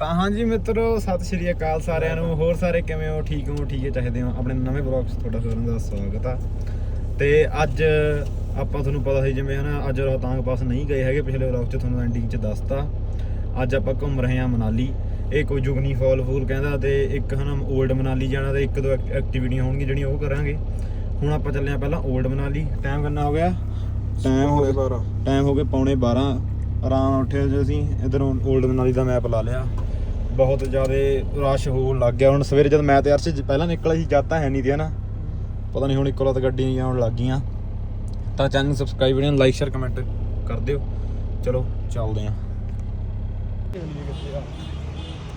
ਤਾਂ ਹਾਂਜੀ ਮਿੱਤਰੋ ਸਤਿ ਸ਼੍ਰੀ ਅਕਾਲ ਸਾਰਿਆਂ ਨੂੰ। ਹੋਰ ਸਾਰੇ ਕਿਵੇਂ ਹੋ? ਠੀਕ ਹੋ? ਠੀਕ ਹੈ? ਚਾਹੀਦੇ ਹੋ? ਆਪਣੇ ਨਵੇਂ ਵਲੌਗ 'ਚ ਤੁਹਾਡਾ ਸਾਰਿਆਂ ਦਾ ਸਵਾਗਤ ਆ। ਤੇ ਅੱਜ ਆਪਾਂ ਤੁਹਾਨੂੰ ਪਤਾ ਸੀ ਜਿਵੇਂ ਹਨਾ ਅੱਜ ਰੋਹਤਾਂਗ ਪਾਸ ਨਹੀਂ ਗਏ ਹੈਗੇ ਪਿਛਲੇ ਵਲੌਗ 'ਚ ਤੁਹਾਨੂੰ ਐਂਡਿੰਗ 'ਚ ਦੱਸਤਾ। ਅੱਜ ਆਪਾਂ ਘੁੰਮ ਰਹੇ ਹਾਂ ਮਨਾਲੀ। ਇਹ ਕੋਈ ਜੁਗਨੀ ਫਾਲ ਫੂਲ ਕਹਿੰਦਾ ਤੇ ਇੱਕ ਹਨਾ ਓਲਡ ਮਨਾਲੀ ਜਾਣਾ ਤੇ ਇੱਕ ਦੋ ਐਕਟੀਵਿਟੀਆਂ ਹੋਣਗੀਆਂ ਜਿਹੜੀਆਂ ਉਹ ਕਰਾਂਗੇ। ਹੁਣ ਆਪਾਂ ਚੱਲੇ ਹਾਂ ਪਹਿਲਾਂ ਓਲਡ ਮਨਾਲੀ। ਟਾਈਮ ਕਿੰਨਾ ਹੋ ਗਿਆ? ਟਾਈਮ ਹੋ ਗਿਆ 12 ਟਾਈਮ ਹੋ ਗਿਆ ਪੌਣੇ 12 ਆਰਾਮ ਉੱਠੇ ਜੇ ਅਸੀਂ। ਇਧਰੋਂ ਓਲਡ ਮਨਾਲੀ ਦਾ ਮੈਪ ਲਾ ਲਿਆ। ਬਹੁਤ ਜ਼ਿਆਦਾ ਰਸ਼ ਹੋਣ ਲੱਗ ਗਿਆ। ਹੁਣ ਸਵੇਰੇ ਜਦ ਮੈਂ ਤੇ ਅਰਸ਼ ਪਹਿਲਾਂ ਨਿਕਲੇ ਸੀ ਜਦ ਤਾਂ ਹੈ ਨਹੀਂ ਤੇ ਨਾ? ਪਤਾ ਨਹੀਂ ਹੁਣ ਇੱਕੋ ਲੱਤ ਗੱਡੀਆਂ ਆਉਣ ਲੱਗ ਗਈਆਂ ਤਾਂ ਚੈਨਲ ਨੂੰ ਸਬਸਕ੍ਰਾਈਬ ਵੀਡੀਓ ਨੂੰ ਲਾਈਕ ਸ਼ੇਅਰ ਕਮੈਂਟ ਕਰ ਦਿਓ। ਚਲੋ, ਚੱਲਦੇ ਆਂ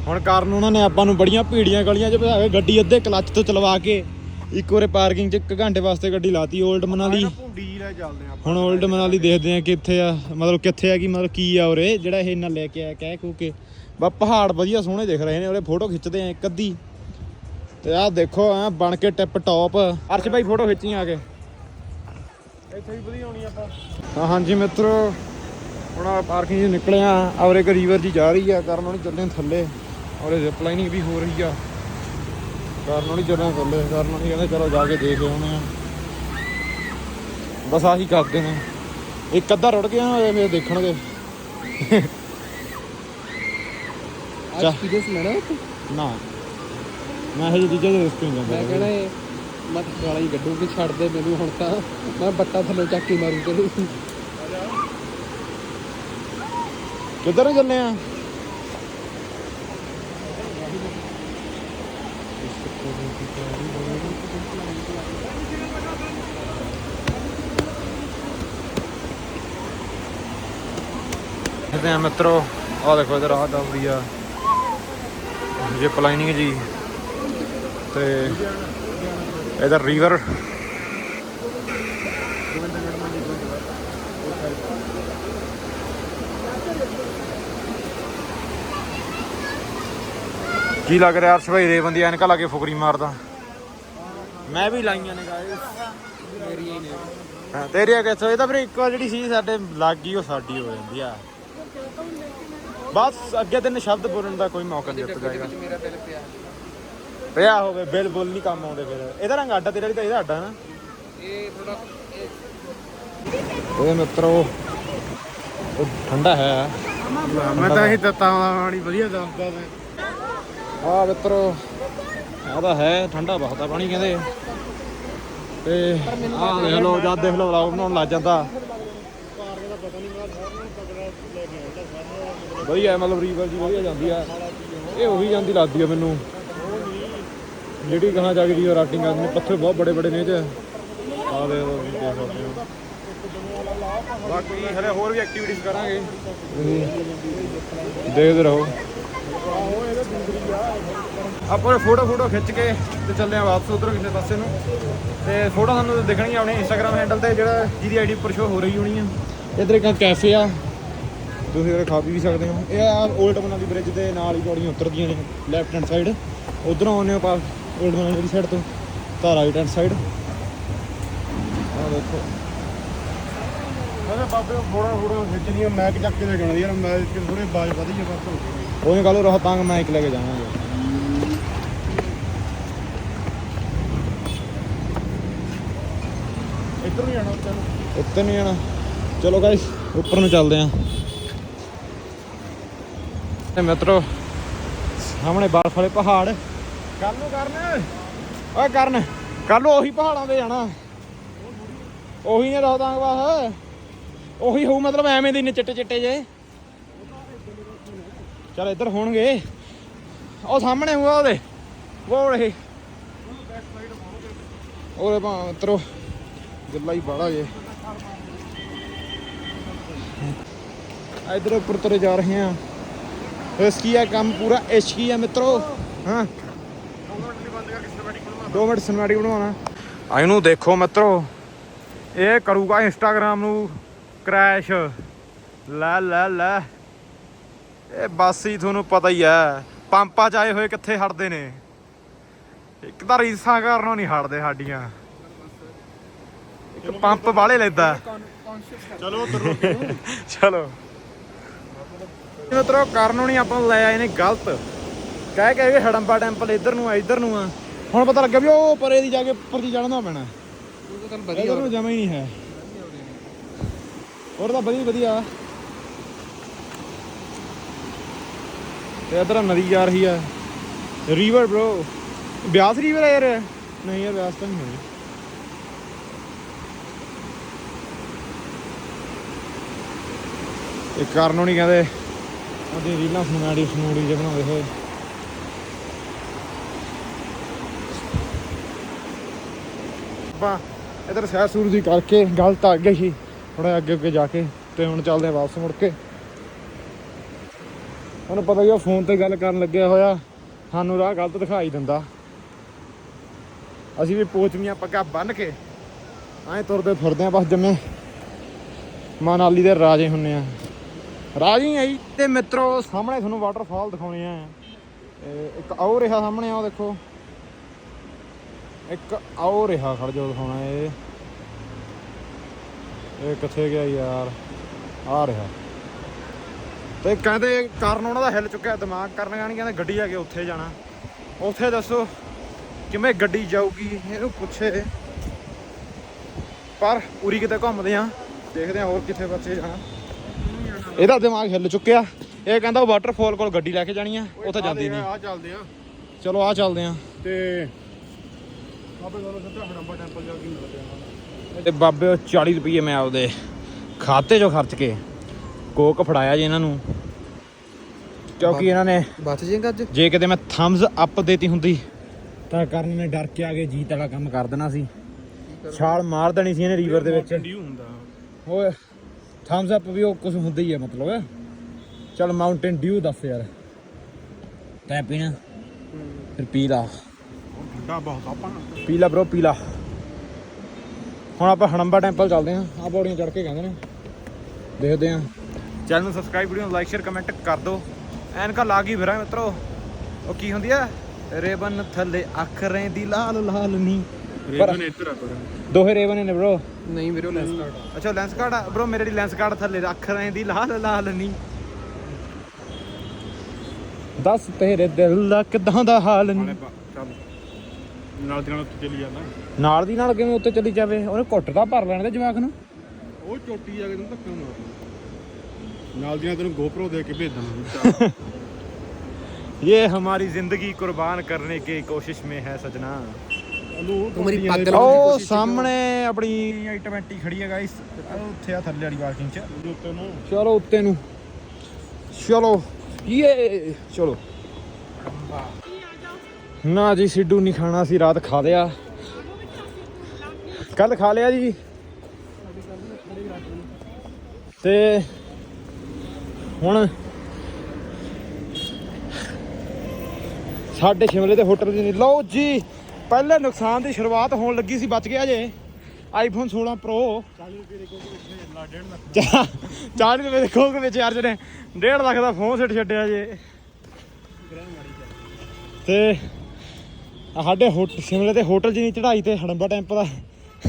ਹੁਣ ਕਾਰਨ ਉਹਨਾਂ ਨੇ ਆਪਾਂ ਨੂੰ ਬੜੀਆਂ ਭੀੜੀਆਂ ਗਲੀਆਂ 'ਚ ਭਜਾ ਕੇ ਗੱਡੀ ਅੱਧੇ ਕਲੱਚ ਤੋਂ ਚਲਵਾ ਕੇ। ਇੱਕ ਵਾਰੇ ਪਾਰਕਿੰਗ 'ਚ 1 ਘੰਟੇ ਵਾਸਤੇ ਗੱਡੀ ਲਾਤੀ 올ਡ ਮਨਾਲੀ ਭੁੰਡੀ ਲੈ ਚੱਲਦੇ ਆ ਹੁਣ 올ਡ ਮਨਾਲੀ ਦੇਖਦੇ ਆ ਕਿੱਥੇ ਆ ਮਤਲਬ ਕਿੱਥੇ ਆ ਕੀ ਮਤਲਬ ਕੀ ਆ ਉਰੇ ਜਿਹੜਾ ਇਹ ਇਹਨਾਂ ਲੈ ਕੇ ਆਇਆ ਕਹਿ ਕੂ ਕੇ। ਬਾ ਪਹਾੜ ਵਧੀਆ ਸੋਹਣੇ ਦਿਖ ਰਹੇ ਨੇ ਉਰੇ ਫੋਟੋ ਖਿੱਚਦੇ ਆ ਇੱਕ ਅੱਧੀ। ਤੇ ਆਹ ਦੇਖੋ ਆ ਬਣ ਕੇ ਟਿਪ ਟੌਪ। ਅਰਸ਼ ਭਾਈ ਫੋਟੋ ਖਿੱਚੀ ਆ ਕੇ। ਇੱਥੇ ਵੀ ਵਧੀਆ ਹੋਣੀ ਆਪਾਂ। ਹਾਂ ਹਾਂਜੀ ਮਿੱਤਰੋ ਹੁਣ ਆ ਪਾਰਕਿੰਗ 'ਚ ਨਿਕਲੇ ਆ ਔਰ ਇੱਕ ਰੀਵਰ ਜੀ ਜਾ ਰਹੀ ਆ ਕਰਨ ਉਹਨੇ ਚੱਲੇ ਥੱਲੇ। ਔਰ ਜ਼ਿਪ ਲਾਈਨਿੰਗ ਵੀ ਹੋ ਰਹੀ ਆ। ਕਰਨ ਉਹਨੇ ਚੱਲੇ ਥੱਲੇ ਕਰਨ ਉਹਨੇ ਕਹਿੰਦੇ ਚਲੋ ਜਾ ਕੇ ਦੇਖ ਆਉਣੇ ਆ ਬਸ ਆਹੀ ਕਰਦੇ ਨੇ। ਇੱਕ ਅੱਧਾ ਰੁੜ ਗਿਆ ਨਾ ਫਿਰ ਦੇਖਣਗੇ। ਚੱਲ। ਐਕਸਪੀਰੀਅੰਸ ਲੈਣਾ ਨਾ। ਮੈਂ ਹਜੇ ਦੂਜੇ ਦੇ ਰਿਸਕ ਨਹੀਂ ਮੈਂ ਜਾਂਦਾ ਕਹਣਾ ਮਤ ਗਾਲਾਂ ਹੀ ਕੱਢੂਗੀ ਛੱਡ ਦੇ ਮੈਨੂੰ ਹੁਣ ਤਾਂ। ਮੈਂ ਬੱਟਾ ਥੱਲੇ ਚੱਕ ਕੇ ਮਾਰੂ ਤੈਨੂੰ। ਕਿੱਧਰ ਨੂੰ ਚੱਲੇ ਆ? ਇਹਦੇ ਆ ਮਿੱਤਰੋ। ਆ ਦੇਖੋ ਇਧਰ ਆ ਦਬਰੀ ਆ। ਜਿਪ ਲਾਈਨਿੰਗ ਜੀ। ਤੇ ਇਧਰ ਰੀਵਰ। ਕੀ ਲੱਗ ਰਿਹਾ ਅਰਸ਼ ਭਾਈ ਰੇਵੰਦੀ ਐਨਕਾਂ ਲਾ ਕੇ ਫੁਕਰੀ ਮਾਰਦਾ। ਮੈਂ ਵੀ ਲਾਈਆਂ ਨੇ ਗਾਇਸ ਮੇਰੀਆਂ ਹੀ ਨੇ। ਹਾਂ ਤੇਰੀ ਕਿੱਥੋਂ? ਇਹ ਤਾਂ ਫਿਰ ਇੱਕ ਵਾਰ ਜਿਹੜੀ ਸੀ ਸਾਡੇ ਲੱਗ ਗਈ ਉਹ ਸਾਡੀ ਹੋ ਜਾਂਦੀ ਆ। ਬਸ ਅੱਗੇ ਤੈਨੂੰ ਸ਼ਬਦ ਬੋਲਣ ਦਾ ਕੋਈ ਮੌਕਾ ਨਹੀਂ ਦਿੱਤਾ ਜਾਏਗਾ ਮੇਰਾ ਪਿਆ ਪਿਆ ਹੋਵੇ ਬਿਲ ਬੁਲ ਨਹੀਂ ਕੰਮ ਆਉਂਦੇ ਫਿਰ। ਇਹਦਾ ਰੰਗ ਆਡਾ ਤੇਰਾ ਵੀ ਤਾਂ ਇਹਦਾ ਆਡਾ ਨਾ। ਇਹ ਥੋੜਾ ਉਹਦੇ ਮਿੱਤਰੋ ਉਹ ਠੰਡਾ ਹੈ। ਮੈਂ ਤਾਂ ਇਹ ਦਿੱਤਾ ਵਾਲੀ ਵਧੀਆ ਦੱਸਦਾ ਮੈਂ ਆ ਮਿੱਤਰੋ ਤਾਂ ਹੈ ਠੰਡਾ ਬਹੁਤ ਆ ਪਾਣੀ ਕਹਿੰਦੇ। ਤੇ ਆਹ ਦੇਖ ਲਓ ਜਦ ਦੇਖ ਲਓ ਵਲੌਗ ਬਣਾਉਣ ਲੱਗ ਜਾਂਦਾ। ਵਧੀਆ ਮਤਲਬ ਰੀਵਰ ਜੀ ਵਧੀਆ ਜਾਂਦੀ ਆ। ਇਹ ਉਹੀ ਜਾਂਦੀ ਲੱਗਦੀ ਆ ਮੈਨੂੰ। ਜਿਹੜੀ ਕਹਾਂ ਜਾ ਕੇ ਰੀਵਰ ਰਾਫਟਿੰਗ ਕਰਦੇ ਨੇ ਪੱਥਰ ਬਹੁਤ ਬੜੇ ਬੜੇ ਨੇ ਇਹ ਚ। ਆ ਦੇ ਦੇਖ ਸਕਦੇ ਹੋ। ਬਾਕੀ ਹਲੇ ਹੋਰ ਵੀ ਐਕਟੀਵਿਟੀਜ਼ ਕਰਾਂਗੇ। ਦੇਖਦੇ ਰਹੋ। ਆਪਾਂ ਫੋਟੋ ਫੋਟੋ ਖਿੱਚ ਕੇ ਤੇ ਚੱਲੇ ਆ ਵਾਪਸ ਉਧਰ ਕਿਸੇ ਪਾਸੇ ਨੂੰ। ਤੇ ਫੋਟੋ ਸਾਨੂੰ ਦਿਖਣਗੀਆਂ ਆਪਣੇ ਇੰਸਟਾਗ੍ਰam ਹੈਂਡਲ ਤੇ, ਜਿਹੜਾ ਜਿਹਦੀ ਆਈਡੀ ਉੱਪਰ ਸ਼ੋ ਹੋ ਰਹੀ ਹੋਣੀ ਆ। ਇਧਰ ਇੱਕ ਕੈਫੇ ਆ। ਤੁਸੀਂ ਉਰੇ ਖਾ ਪੀ ਵੀ ਸਕਦੇ ਹੋ। ਇਹ ਆ 올ਡ ਮਨਾਲੀ ਬ੍ਰਿਜ ਦੇ ਨਾਲ ਹੀ ਪੌੜੀਆਂ ਉਤਰਦੀਆਂ ਨੇ ਲੈਫਟ ਹੈਂਡ ਸਾਈਡ ਉਧਰੋਂ ਆਉਂਦੇ ਹੋ ਪਾ 올ਡ ਮਨਾਲੀ ਦੀ ਸਾਈਡ ਤੋਂ ਤਾਂ ਰਾਈਟ ਹੈਂਡ ਸਾਈਡ ਆ ਦੇਖੋ। ਮੈਂ ਬਾਬੇ ਫੋੜਾ ਫੋੜਾ ਖਿੱਚਦੀਆਂ ਮੈਕ ਚੱਕ ਕੇ ਲੈ ਜਾਣਾ ਯਾਰ ਮੈਂ ਕਿ ਥੋੜੇ ਬਾਜ ਵਧੀਆ ਬਸ ਹੋ ਗਈ। ਉਹਨੇ ਕੱਲ ਰੋਹਤਾਂਗ ਮੈਂ ਇੱਕ ਲੈ ਕੇ ਜਾਵਾਂਗੇ। ਇੱਧਰ ਨੂੰ ਜਾਣਾ ਉੱਤੇ ਨੂੰ ਜਾਣਾ। ਚਲੋ ਗਾਇਸ ਉੱਪਰ ਨੂੰ ਚੱਲਦੇ ਆਂ ਤੇ ਮਿੱਤਰੋ ਸਾਹਮਣੇ ਬਰਫ਼ ਵਾਲੇ ਪਹਾੜ। ਕੱਲ ਨੂੰ ਕਰਨ। ਓਏ ਕਰਨ ਕੱਲ ਨੂੰ ਉਹੀ ਪਹਾੜਾਂ ਤੇ ਜਾਣਾ। ਉਹੀ ਨੇ ਰੋਹਤਾਂਗ ਬਾਸ ਉਹੀ ਹੋਊ ਮਤਲਬ ਐਵੇਂ ਦੇ ਨੇ ਚਿੱਟੇ ਚਿੱਟੇ ਜੇ। ਚਲ ਇੱਧਰ ਹੋਣਗੇ। ਉਹ ਸਾਹਮਣੇ ਹੋਊਗਾ ਉਹਦੇ। ਉਹ ਰਹੇ ਉਹਦੇ ਭਾ ਮਿੱਤਰੋ ਗੱਲਾਂ ਹੀ ਬਾੜਾ ਜੇ। ਇਧਰ ਉੱਪਰ ਤੁਰੇ ਜਾ ਰਹੇ ਹਾਂ ਇਸਕੀ ਆ ਕੰਮ ਪੂਰਾ ਇਸ਼ਕੀ ਆ ਮਿੱਤਰੋ? ਹਾਂ। 2 ਮਿੰਟ ਸਿਨੈਮੈਟਿਕ ਬਣਾਉਣਾ ਆ ਇਹਨੂੰ ਦੇਖੋ ਮਿੱਤਰੋ। ਇਹ ਕਰੂਗਾ ਇੰਸਟਾਗ੍ਰਾਮ ਨੂੰ ਕ੍ਰੈਸ਼ ਲੈ ਲੈ ਲੈ। ਇਹ ਬਸ ਹੀ ਤੁਹਾਨੂੰ ਪਤਾ ਹੀ ਹੈ। ਪੰਪਾਂ ਚ ਆਏ ਹੋਏ ਕਿੱਥੇ ਹਟਦੇ ਨੇ? ਇੱਕ ਤਾਂ ਰੀਸਾਂ ਕਰਨੋਂ ਨਹੀਂ ਹਟਦੇ ਸਾਡੀਆਂ। ਇੱਕ ਪੰਪ ਵਾਲੇ ਲੈਂਦਾ। ਚਲੋ ਚਲੋ। ਮਿੱਤਰੋ ਕਰਨ ਨਹੀਂ ਆਪਾਂ ਲੈ ਆਏ ਨੇ ਗਲਤ। ਕਹਿ ਕਹਿ ਕੇ ਹੜੰਬਾ ਟੈਂਪਲ ਇੱਧਰ ਨੂੰ ਆ ਇੱਧਰ ਨੂੰ ਆ। ਹੁਣ ਪਤਾ ਲੱਗਾ ਵੀ ਉਹ ਪਰੇ ਦੀ ਜਾ ਕੇ ਉੱਪਰ ਦੀ ਚੜਨਾ ਪੈਣਾ। ਉਹ ਤਾਂ ਇੱਧਰ ਨੂੰ ਜਮਾ ਹੀ ਨਹੀਂ ਹੈ। ਹੋਰ ਤਾਂ ਵਧੀਆ ਵਧੀਆ। ਤੇ ਇੱਧਰ ਨਦੀ ਜਾ ਰਹੀ ਆ ਰੀਵਰ bro ਬਿਆਸ ਰੀਵਰ ਹੈ ਯਾਰ। ਨਹੀਂ ਯਾਰ ਬਿਆਸ ਤਾਂ ਨਹੀਂ ਹੈ। ਇਹ ਕਰਨ ਨਹੀਂ ਕਹਿੰਦੇ। ਉਹਦੀ ਰੀਲਾਂ ਫਨਾੜੀ ਫਨੂੜੀ ਜੇ ਬਣਾਉਂਦੇ ਹੋਏ। ਆਪਾਂ ਇਧਰ ਸੈਰ ਸੂਰ ਦੀ ਕਰਕੇ ਗੱਲ ਤਾਂ ਅੱਗੇ ਸੀ ਥੋੜਾ ਅੱਗੇ ਅੱਗੇ ਜਾ ਕੇ, ਤੇ ਹੁਣ ਚੱਲਦੇ ਆ ਵਾਪਸ ਮੁੜ ਕੇ। ਉਹਨੂੰ ਪਤਾ ਹੀ ਉਹ ਫੋਨ ਤੇ ਗੱਲ ਕਰਨ ਲੱਗਿਆ ਹੋਇਆ, ਸਾਨੂੰ ਰਾਹ ਗਲਤ ਦਿਖਾਈ ਦਿੰਦਾ। ਅਸੀਂ ਵੀ ਪੋਚਮੀਆਂ ਪੱਗਾਂ ਬੰਨ ਕੇ। ਐਂ ਤੁਰਦੇ ਫਿਰਦੇ ਆ ਬਸ ਜੰਮੇ ਮਨਾਲੀ ਦੇ ਰਾਜੇ ਹੁੰਨੇ ਆ। ਰਾਜੀ ਆ ਜੀ। ਤੇ ਮਿੱਤਰੋ, ਸਾਹਮਣੇ ਤੁਹਾਨੂੰ ਵਾਟਰਫਾਲ ਦਿਖਾਉਣੇ ਆ। ਇੱਕ ਆਉ ਰਿਹਾ ਸਾਹਮਣੇ ਆਓ ਦੇਖੋ। ਇੱਕ ਆਉ ਰਿਹਾ ਖੜ ਜੋ ਦਿਖਾਉਣਾ ਇਹ। ਇਹ ਕਿੱਥੇ ਗਿਆ ਯਾਰ? ਆ ਰਿਹਾ। ਤੇ ਕਹਿੰਦੇ ਕਾਰਨ ਉਹਨਾਂ ਦਾ ਹਿੱਲ ਚੁੱਕਿਆ, ਦਿਮਾਗ ਕਰਨ ਗਾਣੀ ਕਹਿੰਦੇ ਗੱਡੀ ਆ ਕੇ ਉੱਥੇ ਜਾਣਾ। ਉੱਥੇ ਦੱਸੋ ਕਿਵੇਂ ਗੱਡੀ ਜਾਊਗੀ, ਇਹਨੂੰ ਪੁੱਛੇ। ਪਰ ਪੂਰੀ ਕਿਤੇ ਘੁੰਮਦੇ ਆ, ਦੇਖਦੇ ਆ ਹੋਰ ਕਿੱਥੇ ਪਾਸੇ ਜਾਣਾ ਇਹਦਾ ਦਿਮਾਗ ਹਿੱਲ ਚੁੱਕਿਆ। ਇਹ ਕਹਿੰਦਾ ਵਾਟਰਫਾਲ ਕੋਲ ਗੱਡੀ ਲੈ ਕੇ ਜਾਣੀ ਆ ਉੱਥੇ ਜਾਂਦੀ ਨਹੀਂ। ਆ ਚੱਲਦੇ ਆ। ਚਲੋ ਆ ਚੱਲਦੇ ਆ। ਤੇ ਆਪੇ ਦੋਨੋਂ ਸਿੱਧਾ ਹੜੰਬਾ ਟੈਂਪਲ ਜਾ ਕੇ ਮਿਲਦੇ ਆ। ਤੇ ਬਾਬੇ ਉਹ 40 ਰੁਪਏ ਮੈਂ ਆਪਦੇ ਖਾਤੇ 'ਚੋਂ ਖਰਚ ਕੇ ਕੋਕ ਫੜਾਇਆ ਜੀ ਇਹਨਾਂ ਨੂੰ। ਕਿਉਂਕਿ ਇਹਨਾਂ ਨੇ ਬਚ ਜਾਏਗਾ ਅੱਜ ਜੇ ਕਿਤੇ ਮੈਂ ਥੰਬਸ ਅਪ ਦੇਤੀ ਹੁੰਦੀ ਤਾਂ ਕਰਨ ਨੇ ਡਰ ਕੇ ਆ ਕੇ ਜੀਤ ਵਾਲਾ ਕੰਮ ਕਰ ਦੇਣਾ ਸੀ। ਛਾਲ ਮਾਰ ਦੇਣੀ ਸੀ ਇਹਨੇ ਰੀਵਰ ਦੇ ਵਿੱਚ। ਓਏ ਥੰਬਸ ਅਪ ਵੀ ਉਹ ਕੁਝ ਹੁੰਦਾ ਹੀ ਹੈ ਮਤਲਬ। ਚਲ ਮਾਊਂਟੇਨ ਡਿਊ ਦੱਸ ਯਾਰ। ਤੈਂ ਪੀਣਾ। ਫਿਰ ਪੀ ਲਾ। ਠੰਡਾ ਬਹੁਤ ਆਪਾਂ ਪੀ ਲਾ ਬ్రో ਪੀ ਲਾ। ਹੁਣ ਆਪਾਂ ਹੜੰਬਾ ਟੈਂਪਲ ਚੱਲਦੇ ਆਂ ਆ ਪੌੜੀਆਂ ਚੜ ਕੇ ਕਹਿੰਦੇ ਨੇ। ਦੇਖਦੇ ਆਂ ਚੈਨਲ ਨੂੰ ਸਬਸਕ੍ਰਾਈਬ ਵੀਡੀਓ ਨੂੰ ਲਾਈਕ ਸ਼ੇਅਰ ਕਮੈਂਟ ਕਰ ਦਿਓ। ਐਨਕਾ ਲਾ ਗਈ ਫਿਰਾਂ ਮਿੱਤਰੋ। ਉਹ ਕੀ ਹੁੰਦੀ ਆ? ਰੇਬਨ ਥੱਲੇ ਅੱਖ ਰਹਿੰਦੀ ਲਾਲ ਲਾਲ ਨੀ। ਰੇਬਨ ਇੱਧਰ ਆ ਪਰ ਦੋਹੇ ਰੇਵਨ ਨੇ ਬ్రో ਨਹੀਂ ਵੀਰੋ ਲੈਂਸ ਕਾਰਡ ਅੱਛਾ ਲੈਂਸ ਕਾਰਡ ਬ్రో ਮੇਰੇ ਲਈ ਲੈਂਸ ਕਾਰਡ ਥੱਲੇ ਰੱਖ ਰਹੇ ਦੀ ਲਾਲ ਲਾਲ ਨਹੀਂ। ਦੱਸ ਤੇਰੇ ਦਿਲ ਦਾ ਕਿਦਾਂ ਦਾ ਹਾਲ ਨਹੀਂ ਨਾਲ ਦੀ ਨਾਲ ਉੱਤੇ ਚਲੀ ਜਾਂਦਾ। ਨਾਲ ਦੀ ਨਾਲ ਕਿਵੇਂ ਉੱਤੇ ਚਲੀ ਜਾਵੇ? ਉਹਨੇ ਘੁੱਟ ਦਾ ਭਰ ਲੈਣ ਦੇ ਜਵਾਕ ਨੂੰ। ਉਹ ਚੋਟੀ ਜਾ ਕੇ ਤੈਨੂੰ ਧੱਕਾ ਮਾਰ ਨਾਲ ਦੀ ਨਾਲ ਤੈਨੂੰ ਗੋਪਰੋ ਦੇ ਕੇ ਭੇਜਾਂ। ਇਹ ਹਮਾਰੀ ਜ਼ਿੰਦਗੀ ਕੁਰਬਾਨ ਕਰਨੇ ਕੀ ਕੋਸ਼ਿਸ਼ ਮੇ ਹੈ ਸਜਣਾ। ਤੂੰ ਮੇਰੀ ਪੱਗ ਉਹ ਸਾਹਮਣੇ ਆਪਣੀ i20 ਖੜੀ ਹੈ ਗਾਇਸ ਉੱਥੇ ਆ ਥੱਲੇ ਵਾਲੀ ਪਾਰਕਿੰਗ 'ਚ। ਉੱਤੇ ਨੂੰ। ਚਲੋ ਉੱਤੇ ਨੂੰ। ਚਲੋ। ਯੇ ਚਲੋ। ਨਾ ਜੀ ਸਿੱਡੂ ਨਹੀਂ ਖਾਣਾ ਸੀ ਰਾਤ ਖਾ ਲਿਆ। ਕੱਲ ਖਾ ਲਿਆ ਜੀ। ਤੇ ਹੁਣ ਸਾਡੇ ਸ਼ਿਮਲੇ ਦੇ ਹੋਟਲ ਦੀ ਨਹੀਂ ਲਓ ਜੀ। ਪਹਿਲੇ ਨੁਕਸਾਨ ਦੀ ਸ਼ੁਰੂਆਤ ਹੋਣ ਲੱਗੀ ਸੀ ਬਚ ਗਿਆ ਜੇ। ਆਈਫੋਨ 16 ਪ੍ਰੋ 40 ਰੁਪਏ ਦੇ ਖੋਕ ਵਿੱਚ ਯਾਰ ਜਿਹਨੇ 1.5 ਲੱਖ ਦਾ ਫੋਨ ਸਿੱਟ ਛੱਡਿਆ ਜੇ। ਤੇ ਸਾਡੇ ਹੋਟਲ ਸ਼ਿਮਲੇ ਦੇ ਹੋਟਲ ਨਹੀਂ ਚੜਾਈ ਤੇ ਹੜੰਬਾ ਟੈਂਪ ਦਾ।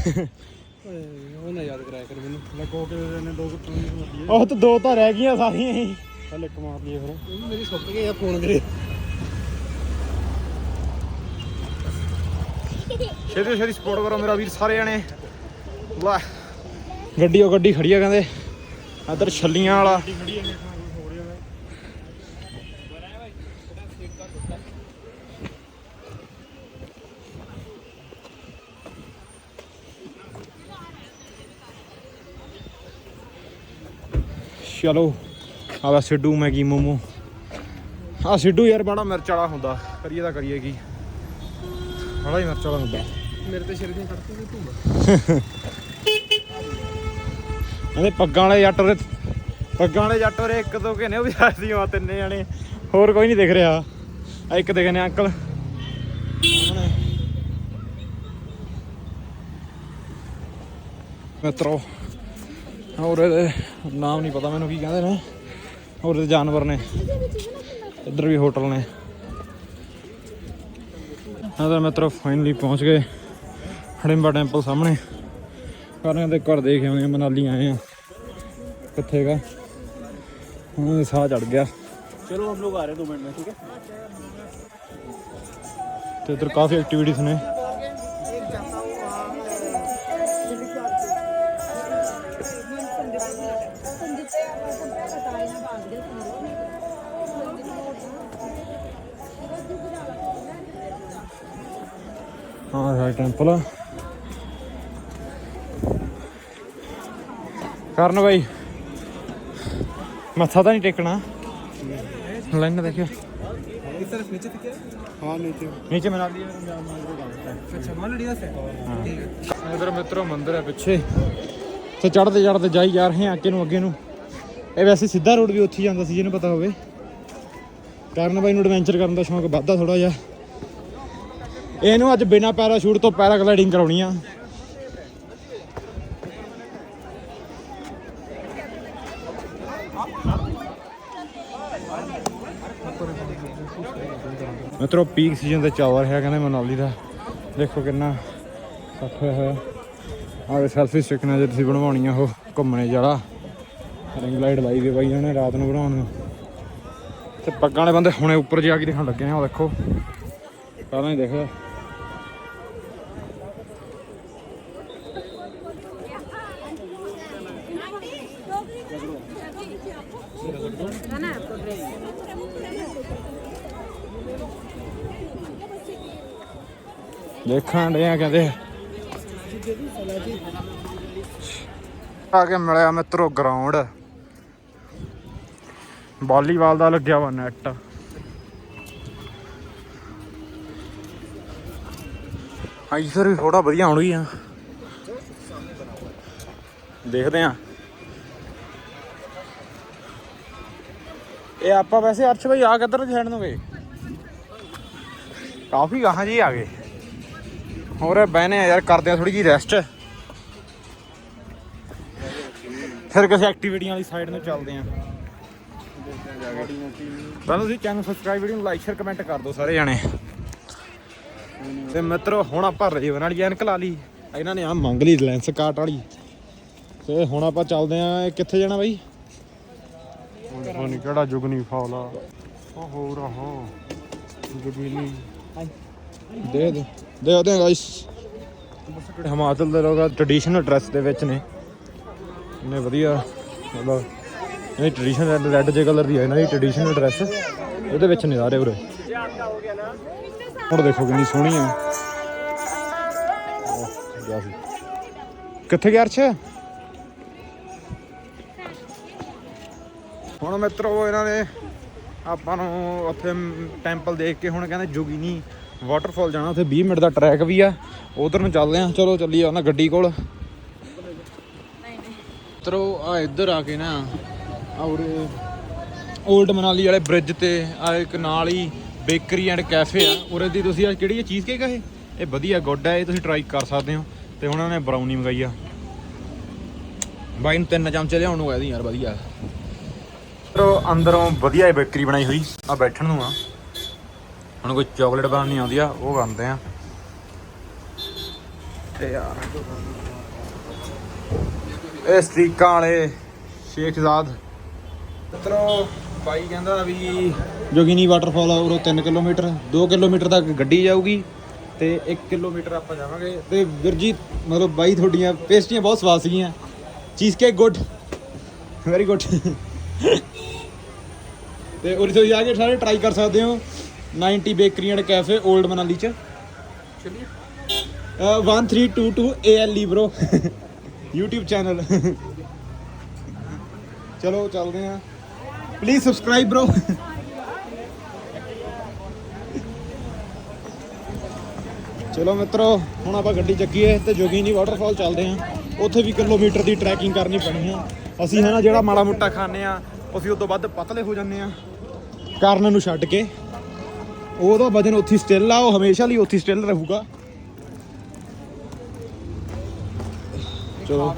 ਉਹ ਨਾ ਯਾਦ ਕਰਾਇਆ ਕਰ ਮੈਨੂੰ। ਲੱਗੋ ਕਿ ਇਹਨੇ ਦੋ ਉਹ ਤਾਂ ਦੋ ਤਾਂ ਰਹਿ ਗਈਆਂ ਸਾਰੀਆਂ ਹੀ। ਚੱਲ ਇੱਕ ਮਾਰ ਲਈਏ ਫਿਰ। ਮੇਰੀ ਸੁੱਕ ਗਈ ਆ ਫੋਨ ਕਰੇ। ਛੇਤੀ ਛੇਤੀ ਸਪੋਰਟ ਕਰੋ ਮੇਰਾ ਵੀਰ ਸਾਰੇ ਜਣੇ। ਵਾਹ ਗੱਡੀ ਉਹ ਗੱਡੀ ਖੜੀ ਆ ਕਹਿੰਦੇ। ਇੱਧਰ ਛੱਲੀਆਂ ਵਾਲਾ। ਚਲੋ ਆਵਾ ਸਿੱਡੂ ਮੈਗੀ ਮੋਮੋ। ਆ ਸਿੱਡੂ ਯਾਰ ਬੜਾ ਮਿਰਚ ਵਾਲਾ ਹੁੰਦਾ। ਕਰੀਏ ਤਾਂ ਕਰੀਏ ਕੀ। ਬੜਾ ਹੀ ਮਿਰਚ ਵਾਲਾ ਹੁੰਦਾ। ਮੇਰੇ ਤੇ ਸਿਰ ਦੀਆਂ ਕੱਟਦੀ ਸੀ ਧੂਮ ਕਹਿੰਦੇ ਪੱਗਾਂ ਵਾਲੇ ਜੱਟ ਉਰੇ ਪੱਗਾਂ ਵਾਲੇ ਜੱਟ ਉਰੇ ਇੱਕ ਦੋ ਘਨੇ, ਉਹ ਵੀ ਆਸੀ ਆ ਤਿੰਨੇ ਜਣੇ। ਹੋਰ ਕੋਈ ਨਹੀਂ ਦਿਖ ਰਿਹਾ। ਆ ਇੱਕ ਦਿਖਨੇ ਅੰਕਲ। ਮਿੱਤਰੋ, ਹੋਰ ਇਹਦੇ ਨਾਮ ਨਹੀਂ ਪਤਾ ਮੈਨੂੰ ਕੀ ਕਹਿੰਦੇ ਨੇ। ਹੋਰ ਇਹਦੇ ਜਾਨਵਰ ਨੇ। ਇੱਧਰ ਵੀ ਹੋਟਲ ਨੇ। ਹਾਂ ਤਾਂ ਮਿੱਤਰੋ ਫਾਈਨਲੀ ਪਹੁੰਚ ਗਏ। ਹੜਿੰਬਾ ਟੈਂਪਲ ਸਾਹਮਣੇ ਸਾਰਿਆਂ ਦੇ ਘਰ ਦੇਖ ਆਉਂਦੇ ਆ, ਮਨਾਲੀ ਆਏ ਆ ਕਿੱਥੇ ਗਾ ਹੁਣ ਸਾਹ ਚੜ ਗਿਆ ਚਲੋ ਹਮ ਲੋਗ ਆ ਰਹੇ 2 ਮਿੰਟ में ठीक है ਤੇ ਇਧਰ ਕਾਫੀ ਐਕਟੀਵਿਟੀਜ਼ ਨੇ ਹਾਂ ਹੈ ਟੈਂਪਲ ਕਰਨ ਬਾਈ ਮੱਥਾ ਤਾਂ ਨਹੀਂ ਟੇਕਣਾ ਲਾਈਨ ਦੇਖਿਓ इस तरफ नीचे थे क्या हाँ नीचे ਨੀਚੇ ਮਨਾ ਲਈ अच्छा मान लिया से ਇਧਰ ਮਿੱਤਰੋ ਮੰਦਿਰ ਹੈ ਪਿੱਛੇ ਤੇ ਚੜਦੇ ਚੜਦੇ ਜਾਈ ਜਾ ਰਹੇ ਹਾਂ ਅੱਗੇ ਨੂੰ ਅੱਗੇ ਨੂੰ ਇਹ ਵੈਸੇ ਸਿੱਧਾ ਰੋਡ ਵੀ ਉੱਥੇ ਹੀ ਜਾਂਦਾ ਸੀ ਜਿਹਨੂੰ ਪਤਾ ਹੋਵੇ ਕਰਨ ਬਾਈ ਨੂੰ ਐਡਵੈਂਚਰ ਕਰਨ ਦਾ ਸ਼ੌਂਕ ਵੱਧਦਾ ਥੋੜਾ ਜਿਹਾ ਇਹਨੂੰ ਅੱਜ ਬਿਨਾ ਪੈਰਾਸ਼ੂਟ ਤੋਂ ਪੈਰਾਗਲਾਈਡਿੰਗ ਕਰਾਉਣੀ ਆ ਮਿੱਤਰੋ ਪੀਕ ਸੀਜ਼ਨ ਤੇ ਚਾਵਰ ਹੈ, ਕਹਿੰਦੇ ਮਨਾਲੀ ਦਾ। ਦੇਖੋ ਕਿੰਨਾ ਸੱਠ ਹੋਇਆ ਹੋਇਆ। ਆਹ ਸੈਲਫੀ ਸਟਿਕ ਨਾਲ ਜੇ ਤੁਸੀਂ ਬਣਵਾਉਣੀ ਆ ਉਹ ਘੁੰਮਣੇ ਜਿਹੜਾ ਰਿੰਗ ਲਾਈਟ ਲਾਈ ਵੀ ਬਾਈ ਨੇ ਰਾਤ ਨੂੰ ਬਣਾਉਣ ਨੂੰ। ਤੇ ਪੱਗਾਂ ਵਾਲੇ ਬੰਦੇ ਹੁਣੇ ਉੱਪਰ ਜਾ ਕੇ ਦਿਖਾਉਣ ਲੱਗੇ ਨੇ ਉਹ ਦੇਖੋ। ਪਹਿਲਾਂ ਹੀ ਦੇਖੋ। ਦੇਖਣ ਦੇ ਆ ਕਹਿੰਦੇ। ਆ ਕੇ ਮਿਲਿਆ ਮਿੱਤਰੋ ਗਰਾਊਂਡ ਵਾਲੀਬਾਲ ਦਾ ਲੱਗਿਆ ਵਾ ਨੈਟ ਆ ਵੀ ਥੋੜਾ ਵਧੀਆ ਆਉਣ ਆ। ਦੇਖਦੇ ਆ। ਇਹ ਆਪਾਂ ਵੈਸੇ ਅਰਸ਼ ਭਾਈ ਆ ਕਿੱਧਰ ਨੂੰ ਨੂੰ ਗਏ ਕਾਫੀ ਗਾਹਾਂ ਜੀ ਆ ਗਏ। ਹੋਰ ਬਹਿਨੇ ਆ ਯਾਰ ਕਰਦੇ ਆ ਥੋੜੀ ਜੀ ਰੈਸਟ ਫਿਰ ਕਿਸੇ ਐਕਟੀਵਿਟੀਆਂ ਵਾਲੀ ਸਾਈਡ ਨੂੰ ਚੱਲਦੇ ਆ। ਪਹਿਲਾਂ ਤੁਸੀਂ ਚੈਨਲ ਸਬਸਕ੍ਰਾਈਬ ਵੀਡੀਓ ਨੂੰ ਲਾਈਕ ਸ਼ੇਅਰ ਕਮੈਂਟ ਕਰ ਦਿਓ ਸਾਰੇ ਜਾਣੇ। ਤੇ ਮਿੱਤਰੋ ਹੁਣ ਆਪਾਂ ਰੇਵਨ ਵਾਲੀ ਐਨਕ ਲਾ ਲਈ। ਇਹਨਾਂ ਨੇ ਆ ਮੰਗ ਲਈ ਲੈਂਸ ਕਾਟ ਵਾਲੀ। ਤੇ ਹੁਣ ਆਪਾਂ ਚੱਲਦੇ ਆ ਇਹ ਕਿੱਥੇ ਜਾਣਾ ਬਾਈ? ਨਹੀਂ ਕਿਹੜਾ ਜੁਗਨੀ ਫਾਲ। ਆ ਉਹ ਹੋਰ ਆਹੋ ਜੁਗਨੀ। ਦੇ ਦੇ ਦੇ ਦੇ ਗਾਇਸ ਹਿਮਾਚਲ ਦੇ ਲੋਕ ਟ੍ਰੈਡੀਸ਼ਨਲ ਡਰੈਸ ਦੇ ਵਿੱਚ ਨੇ। ਨੇ ਵਧੀਆ, ਮਤਲਬ ਇਹ ਟ੍ਰੈਡੀਸ਼ਨਲ ਰੈੱਡ ਜੇ ਕਲਰ ਦੀ ਹੈ ਇਹਨਾਂ ਦੀ ਟ੍ਰੈਡੀਸ਼ਨਲ ਡਰੈਸ ਉਹਦੇ ਵਿੱਚ ਨੇ ਸਾਰੇ ਉਰੇ। ਹੁਣ ਦੇਖੋ ਕਿੰਨੀ ਸੋਹਣੀ ਆ। ਕਿੱਥੇ ਗਿਆ ਅਰਸ਼? ਹੁਣ ਮਿੱਤਰੋ, ਇਹਨਾਂ ਨੇ ਆਪਾਂ ਨੂੰ ਉੱਥੇ ਟੈਂਪਲ ਦੇਖ ਕੇ ਹੁਣ ਕਹਿੰਦੇ ਜੋਗੀਨੀ ਵਾਟਰਫਾਲ ਜਾਣਾ, ਉੱਥੇ 20 ਮਿੰਟ ਦਾ ਟਰੈਕ ਵੀ ਆ। ਉਧਰ ਨੂੰ ਚੱਲਦੇ ਆ ਚਲੋ, ਚੱਲੀਏ ਉਹਨਾਂ ਗੱਡੀ ਕੋਲ। ਮਿੱਤਰੋ ਆ ਇੱਧਰ ਆ ਕੇ ਨਾ, ਆ 올ਡ ਮਨਾਲੀ ਵਾਲੇ ਬ੍ਰਿਜ ਤੇ ਆ ਇੱਕ ਨਾਲ ਹੀ ਬੇਕਰੀ ਐਂਡ ਕੈਫੇ ਆ। ਉਰੇ ਦੀ ਤੁਸੀਂ ਆ ਕਿਹੜੀ ਚੀਜ਼ ਕੇਕ ਆ ਇਹ? ਇਹ ਵਧੀਆ ਗੁੱਡ ਆ, ਇਹ ਤੁਸੀਂ ਟਰਾਈ ਕਰ ਸਕਦੇ ਹੋ। ਤੇ ਉਹਨਾਂ ਨੇ ਬਰਾਊਨੀ ਮੰਗਾਈ ਆ। ਬਾਈ ਨੂੰ ਤਿੰਨ ਚਮਚੇ ਲਿਆਉਣ ਨੂੰ ਕਹਿੰਦੀ ਯਾਰ ਵਧੀਆ। ਮਿੱਤਰੋ ਅੰਦਰੋਂ ਵਧੀਆ ਬੇਕਰੀ ਬਣਾਈ ਹੋਈ। ਆ ਬੈਠਣ ਨੂੰ ਆ। ਹੁਣ ਕੋਈ ਚਾਕਲੇਟ ਬਣਾਉਣੀ ਆਉਂਦੀ ਆ, ਉਹ ਬਣਦੇ ਆ। ਤੇ ਯਾਰ, ਇਹ ਸਟ੍ਰੀਕਾਂ ਵਾਲੇ ਸ਼ੇਖਜ਼ਾਦ ਮਿੱਤਰੋ, ਬਾਈ ਕਹਿੰਦਾ ਵੀ ਜੋਗਿਨੀ ਵਾਟਰਫਾਲ ਆ, ਉਰੋਂ 3 ਕਿਲੋਮੀਟਰ 2 ਕਿਲੋਮੀਟਰ ਤੱਕ ਗੱਡੀ ਜਾਊਗੀ ਤੇ 1 ਕਿਲੋਮੀਟਰ ਆਪਾਂ ਜਾਵਾਂਗੇ। ਤੇ ਵੀਰ ਜੀ ਮਤਲਬ ਬਾਈ ਤੁਹਾਡੀਆਂ ਪੇਸਟਰੀਆਂ ਬਹੁਤ ਸਵਾਦ ਸੀਗੀਆਂ। ਚੀਜ਼ ਕੇਕ ਗੁੱਡ ਵੈਰੀ ਗੁੱਡ ਤੇ ਉਰੇ ਤੋਂ ਜਾ ਕੇ ਸਾਰੇ ਟਰਾਈ ਕਰ ਸਕਦੇ ਹੋ। 90 bakery and cafe old Manali ਚ। ਚਲਿਏ। 1322 ALE bro YouTube ਚੈਨਲ ਚਲੋ ਚੱਲਦੇ ਆ। ਪਲੀਜ਼ ਸਬਸਕ੍ਰਾਈਬ bro ਚਲੋ ਮਿੱਤਰੋ ਹੁਣ ਆਪਾਂ ਗੱਡੀ ਚੱਕੀਏ ਤੇ ਜੋਗੀਨੀ ਵਾਟਰਫਾਲ ਚੱਲਦੇ ਆ। ਉੱਥੇ ਵੀ ਕਿਲੋਮੀਟਰ ਦੀ ਟਰੈਕਿੰਗ ਕਰਨੀ ਪੈਣੀ ਆ। ਅਸੀਂ ਹੈ ਨਾ ਜਿਹੜਾ ਮਾੜਾ ਮੋਟਾ ਖਾਣੇ ਆ ਅਸੀਂ ਉਸ ਤੋਂ ਵੱਧ ਪਤਲੇ ਹੋ ਜਾਂਦੇ ਆ। ਕਾਰਨ ਨੂੰ ਛੱਡ ਕੇ। ਉਹਦਾ ਵਜਨ ਉੱਥੇ ਸਟਿੱਲ ਆ ਉਹ ਹਮੇਸ਼ਾ ਲਈ ਉੱਥੇ ਸਟਿੱਲ ਰਹੂਗਾ। ਚਲੋ।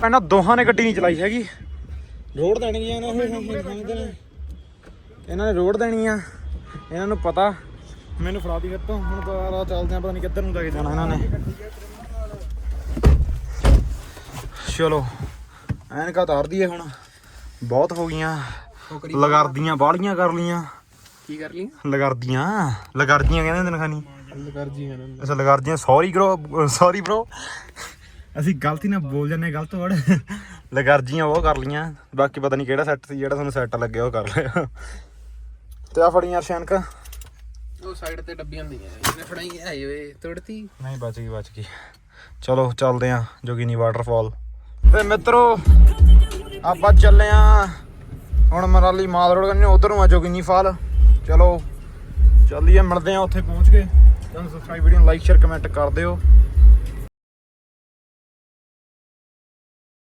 ਪਹਿਲਾਂ ਦੋਹਾਂ ਨੇ ਗੱਡੀ ਨਹੀਂ ਚਲਾਈ ਹੈਗੀ। ਰੋਡ ਦੇਣੀ ਆ ਇਹਨਾਂ ਨੇ ਇਹਨਾਂ ਨੇ ਰੋਡ ਦੇਣੀ ਆ ਇਹਨਾਂ ਨੂੰ ਪਤਾ। ਮੈਨੂੰ ਫੜਾ ਦੀ ਤੋਂ ਹੁਣ ਦੁਬਾਰਾ ਚੱਲਦੇ ਆ ਪਤਾ ਨਹੀਂ ਕਿੱਧਰ ਨੂੰ ਲੈ ਕੇ ਜਾਣਾ ਇਹਨਾਂ ਨੇ। ਚਲੋ ਐਨ ਐਨਕਾ ਤਾਰਦੀ ਏ ਹੁਣ। ਬਹੁਤ ਹੋ ਗਈਆਂ ਲਗਾਰਦੀਆਂ ਬਾੜੀਆਂ ਕਰ ਲੀਆਂ ਕੀ ਕਰ ਲਈ? ਲਗਰਦੀਆਂ। ਲਗਰਦੀਆਂ ਕਹਿੰਦੇ ਹੁੰਦੇ ਨੇ ਖਾਨੀ ਅੱਛਾ ਲਗਰਦੀਆਂ। ਸੌਰੀ ਕਰੋ ਸੌਰੀ ਬ్రో ਅਸੀਂ ਗਲਤੀ ਨਾਲ ਬੋਲ ਜੰਨੇ ਗਲਤ ਵਰਡ ਲਗਰਜੀਆਂ ਉਹ ਕਰ ਲੀਆਂ ਬਾਕੀ ਪਤਾ ਨਹੀਂ ਕਿਹੜਾ ਸੈੱਟ ਸੀ ਜਿਹੜਾ ਤੁਹਾਨੂੰ ਸੈੱਟ ਲੱਗਿਆ ਉਹ ਕਰ ਲਿਆ। ਤੇ ਆ ਫੜੀਆਂ ਸ਼ੈਨਕ ਉਹ ਸਾਈਡ ਤੇ ਡੱਬੀਆਂ ਹੁੰਦੀਆਂ ਇਹਨੇ ਫੜਾਈ ਆਈ ਓਏ ਤੋੜਤੀ। ਨਹੀਂ ਬਚ ਗਈ ਬਚ ਗਈ। ਚਲੋ ਚੱਲਦੇ ਆਂ ਜੋਗੀਨੀ ਵਾਟਰਫਾਲ ਤੇ ਮਿੱਤਰੋ ਆਪਾਂ ਚੱਲੇ ਆਂ ਹੁਣ ਮਰਾਲੀ ਮਾਲ ਰੋਡ ਕਰਨੀ ਉਧਰ ਨੂੰ ਆ ਜੋਗੀਨੀ ਫਾਲ। ਚਲੋ, ਚੱਲੀਏ, ਮਿਲਦੇ ਆਂ ਉੱਥੇ ਪਹੁੰਚ ਕੇ। ਤੁਹਾਨੂੰ ਸਬਸਕ੍ਰਾਈਬ ਵੀਡੀਓ ਨੂੰ ਲਾਈਕ ਸ਼ੇਅਰ ਕਮੈਂਟ ਕਰ ਦਿਓ।